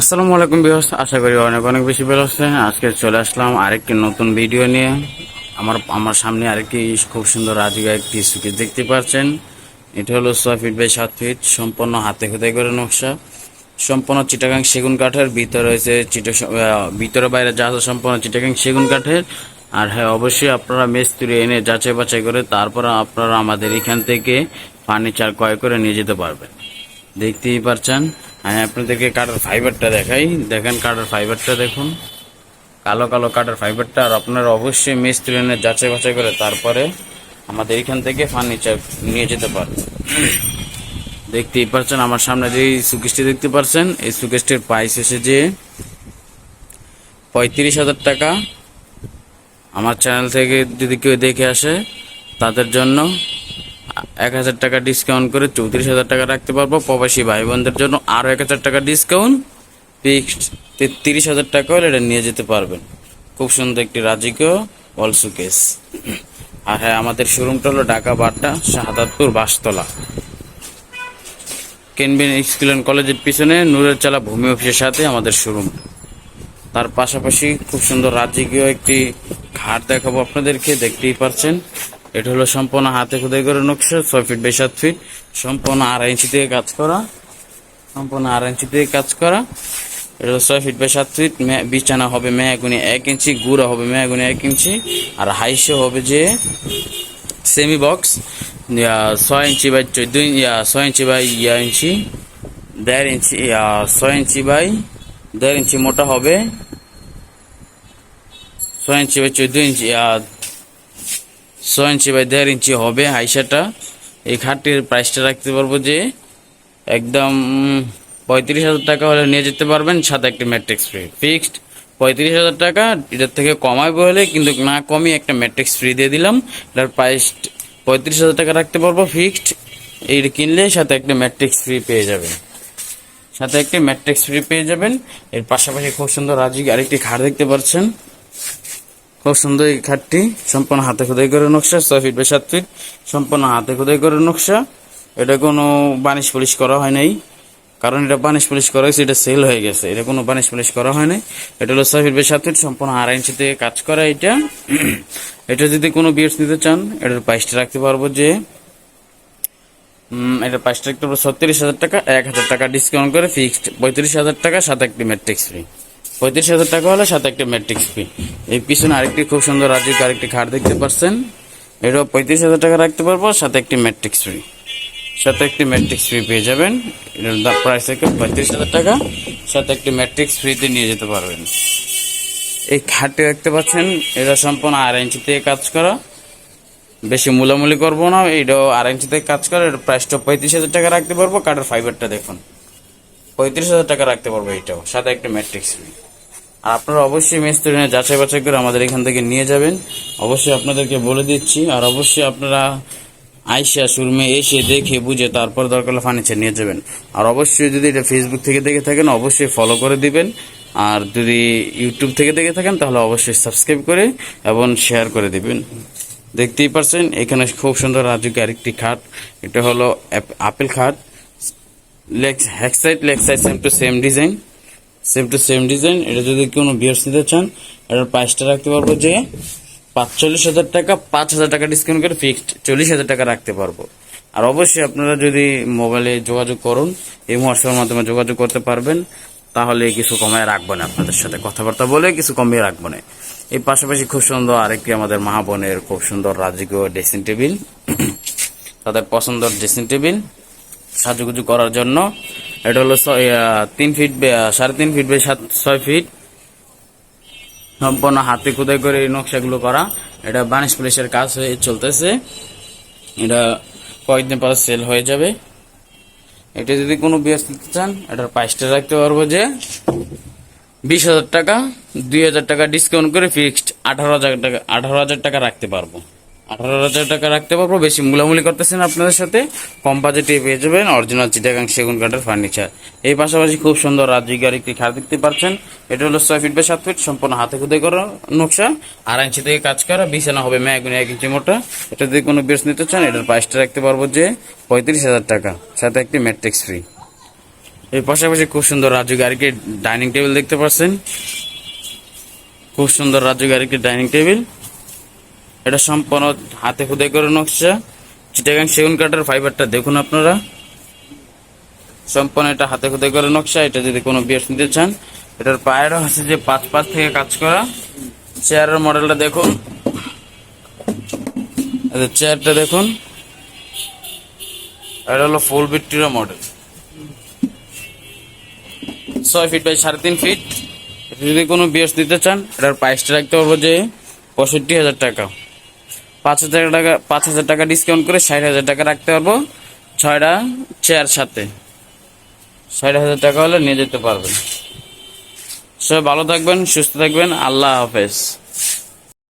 আসসালামু আলাইকুম বিহস আশা করি অনেক অনেক বেশি ভালো আছেন। আজকে চলে আসলাম আরেকটি নতুন ভিডিও নিয়ে। আমার আমার সামনে আরেকটি খুব সুন্দর রাজিকা একটি সুকেস দেখতে পাচ্ছেন। এটা হলো ছয় ফিট বাই সাত ফিট, সম্পূর্ণ হাতে খোদাই করে নকশা। সম্পূর্ণ চিটাগাং সেগুন কাঠের, ভিতরে রয়েছে চিটা ভিতরে বাইরে যা আছে সম্পূর্ণ চিটাগাং সেগুন কাঠের। আর হ্যাঁ অবশ্যই আপনারা মিস্ত্রি এনে যাচাই বাছাই করে তারপর আপনারা আমাদের এখান থেকে ফার্নিচার ক্রয় করে নিয়ে যেতে পারবেন। দেখতেই পারছেন আমি আপনাদেরকে কাঠের ফাইবারটা দেখাই। দেখেন কাঠের ফাইবারটা দেখুন। কালো কালো কাঠের ফাইবারটা আর আপনারা অবশ্যই মিস্ত্রি এনে যাচাই বাছাই করে তারপরে আমাদের এখান থেকে ফার্নিচার নিয়ে যেতে পারবেন। দেখতেই পারছেন, আমার সামনে যে সুকেশটি দেখতে পারছেন, এই সুকেশটির প্রাইস এসে যে পঁয়ত্রিশ হাজার টাকা। আমার চ্যানেল থেকে যদি কেউ দেখে আসে, তাদের জন্য এক হাজার টাকা ডিসকাউন্ট করে চৌত্রিশ হাজার টাকা রাখতে পারব। প্রবাসী ভাই বোনদের জন্য আরও এক হাজার টাকা ডিসকাউন্ট ফিক্সড তেত্রিশ হাজার টাকা হলে এটা নিয়ে যেতে পারবেন। খুব সুন্দর একটি রাজকীয় অল সুকেস আর হ্যাঁ আমাদের শোরুমটা হলো ঢাকা বাড্ডা, শাহাদাতপুর বাসতলা। কেনবিন স্কুল অ্যান্ড কলেজের পিছনে নূরের চালা ভূমি অফিসের সাথে আমাদের শোরুম তার পাশাপাশি খুব সুন্দর রাজকীয় একটি ঘাট দেখাবো আপনাদেরকে, দেখতেই পারছেন। এটা হলো সম্পূর্ণ হাতে খোদাই করে নকশা, ছয় ফিট বাই সাত ফিট সম্পূর্ণ আড়াই ইঞ্চি থেকে কাজ করা। সম্পূর্ণ আড়াই ইঞ্চি থেকে কাজ করা। এটা হলো ছয় ফিট বাই সাত ফিট বিছানা হবে মেয়াগুনি এক ইঞ্চি গুড়া হবে মেয়াগুনি এক ইঞ্চি আর হাইসে হবে যে সেমি বক্স ছয় ইঞ্চি বাই চোদ্দ ছয় ইঞ্চি বাই ইয়া ইঞ্চি দেড় ইঞ্চি ছয় ইঞ্চি বাই দেড় ইঞ্চি মোটা হবে। ছয় ইঞ্চি বাই চোদ্দ ইঞ্চি ছয় ইঞ্চি বাই দেড় ইঞ্চি হবে হাইসাটা। এই খাটটির প্রাইসটা রাখতে পারব যে একদম পঁয়ত্রিশ হাজার টাকা হলে নিয়ে যেতে পারবেন, সাথে একটি ম্যাট্রিক্স ফ্রি ফিক্সড পঁয়ত্রিশ হাজার টাকা, এটার থেকে কমাইবো হলে কিন্তু না কমিয়ে একটা ম্যাট্রিক্স ফ্রি দিয়ে দিলাম। এটার প্রাইস পঁয়ত্রিশ হাজার টাকা রাখতে পারব ফিক্সড এইটা কিনলে সাথে একটা ম্যাট্রিক্স ফ্রি পেয়ে যাবেন। সাথে একটি ম্যাট্রিক্স ফ্রি পেয়ে যাবেন। এর পাশাপাশি খুব সুন্দর রাজি, আরেকটি খাট দেখতে পাচ্ছেন। খুব সুন্দর এই খাটটি। সম্পূর্ণ হাতে খোদাই করে নকশা, ছয় ফিট বা সাত ফিট সম্পূর্ণ হাতে খোদাই করে নকশা। এটা কোনো বানিশ পুলিশ করা হয় নাই। কারণ এটা বানিশ পুলিশ করা হয়েছে, এটা সেল হয়ে গেছে। এটা কোনো বানিশ পুলিশ করা হয় নাই। এটা হলো ছয় ফিট বা সাত ফিট সম্পূর্ণ আড়াই ইঞ্চি থেকে কাজ করা এটা। এটা যদি কোনো বিয়ার্স নিতে চান, এটার প্রাইসটা রাখতে পারব যে এটার প্রাইসটা রাখতে পারব ছত্রিশ হাজার টাকা, এক হাজার টাকা ডিসকাউন্ট করে ফিক্সড পঁয়ত্রিশ হাজার টাকা সাথে একটি ম্যাট্রিক্স ফ্রি পঁয়ত্রিশ হাজার টাকা হলে সাথে একটা ম্যাট্রিক্স ফি এই পিছনে আরেকটি খুব সুন্দর রাজ্যিক আরেকটি খাট দেখতে পাচ্ছেন। এটাও পঁয়ত্রিশ হাজার টাকা রাখতে পারব, সাথে একটি ম্যাট্রিক্স ফ্রি সাথে একটি ম্যাট্রিক্স ফ্রি পেয়ে যাবেন। এটার প্রাইস থেকে পঁয়ত্রিশ হাজার টাকা। সাথে একটি ম্যাট্রিক্স ফ্রিতে নিয়ে যেতে পারবেন। এই খাটটি দেখতে পাচ্ছেন, এটা সম্পূর্ণ আড়াই ইঞ্চি থেকে কাজ করা। বেশি মূলামূলি করব না, এটাও আড়াই ইঞ্চি থেকে কাজ করা। এটার প্রাইসটা পঁয়ত্রিশ হাজার টাকা রাখতে পারব, কাঠের ফাইবারটা দেখুন। পঁয়ত্রিশ হাজার টাকা রাখতে পারব এটাও, সাথে একটা ম্যাট্রিক্স ফ্রি আর আপনারা অবশ্যই মেস্তুরি নিয়ে যাচাই বাছাই করে আমাদের এখান থেকে নিয়ে যাবেন। অবশ্যই আপনাদেরকে বলে দিচ্ছি, আর অবশ্যই আপনারা আইসা শোরুমে এসে দেখে বুঝে তারপর দরকার হলে ফার্নিচার নিয়ে যাবেন। আর অবশ্যই যদি এটা ফেসবুক থেকে দেখে থাকেন, অবশ্যই ফলো করে দিবেন। আর যদি ইউটিউব থেকে দেখে থাকেন, তাহলে অবশ্যই সাবস্ক্রাইব করে এবং শেয়ার করে দিবেন। দেখতেই পারছেন, এখানে খুব সুন্দর রাজুকে আরেকটি খাট। এটা হলো আপেল খাট। Leg hack side leg side same to same design same to same design এটা যদি কোনো বিয়ার্স নিতে চান, এটার প্রাইসটা রাখতে পারব যে পাঁচচল্লিশ হাজার টাকা, পাঁচ হাজার টাকা ডিসকাউন্ট করে ফিক্সড চল্লিশ হাজার টাকা রাখতে পারব। আর অবশ্যই আপনারা যদি মোবাইলে যোগাযোগ করুন, এই হোয়াটসঅ্যাপের মাধ্যমে যোগাযোগ করতে পারবেন, তাহলে কিছু কমায় রাখব না আপনাদের সাথে। কথাবার্তা বলে কিছু কমিয়ে রাখব না। এই পাশাপাশি খুব সুন্দর আরেকটি আমাদের মাহাবনের খুব সুন্দর রাজকীয় ড্রেসিং টেবিল তাদের পছন্দের ড্রেসিং টেবিল সাজুগুজু করার জন্য এটা হলো তিন ফিট সাড়ে তিন ফিট বাই সাত ছয় ফিট সম্পূর্ণ হাতে খোদাই করে এই নকশাগুলো করা। এটা বানিশ পুলিশের কাজ হয়ে চলতেছে। এটা কয়েকদিন পরে সেল হয়ে যাবে। এটা যদি কোনো বিয়াস নিতে চান, এটার প্রাইসটা রাখতে পারব যে বিশ হাজার টাকা, দুই হাজার টাকা ডিসকাউন্ট করে ফিক্সড আঠারো হাজার টাকা আঠারো হাজার টাকা রাখতে পারব। আঠারো হাজার টাকা রাখতে পারব। বেশি মূলামূলি করতেছেন আপনাদের সাথে। কম বাজেটে পেয়ে যাবেন। অরিজিনাল চিটাগাং সেগুন কাঠের ফার্নিচার এই পাশাপাশি খুব সুন্দর রাজ্যিক একটি খাট দেখতে পাচ্ছেন। এটা হলো ছয় ফিট বাই সাত ফিট সম্পূর্ণ হাতে খুদে করা নকশা। আড়াই ইঞ্চি থেকে কাজ করা, বিছানা হবে ম্যাগুনি এক ইঞ্চি মোটা। এটা যদি কোনো বেশ নিতে চান, এটার প্রাইসটা রাখতে পারব যে পঁয়ত্রিশ হাজার টাকা। সাথে একটি ম্যাট্রিক্স ফ্রি এর পাশাপাশি খুব সুন্দর রাজু গাড়িকে ডাইনিং টেবিল দেখতে পাচ্ছেন। খুব সুন্দর রাজু গাড়িকে ডাইনিং টেবিল এটা সম্পূর্ণ হাতে খুদে করে নকশা। চিটাগাং সেগুন কাঠের ফাইবারটা দেখুন আপনারা। সম্পূর্ণ এটা হাতে খুদে করে নকশা, এটা যদি কোনো বিয়ার নিতে চান, এটার পায়েরও আছে যে পাঁচ পাঁচ থেকে কাজ করা, চেয়ারের মডেলটা দেখুন। চেয়ারটা দেখুন, এটা হলো ফুল ভিক্টোরিয়া মডেল। ছয় ফিট বাই সাড়ে তিন ফিট। যদি কোনো বিয়ার্স দিতে চান, এটার প্রাইসটা রাখতে পারব যে পঁয়ষট্টি হাজার টাকা। পাঁচ হাজার টাকা, পাঁচ হাজার টাকা ডিসকাউন্ট করে ষাট হাজার টাকা রাখতে পারব। ছয়টা চেয়ার সাথে। ষাট হাজার টাকা হলে নিয়ে যেতে পারবেন। সবাই ভালো থাকবেন, সুস্থ থাকবেন। আল্লাহ হাফেজ।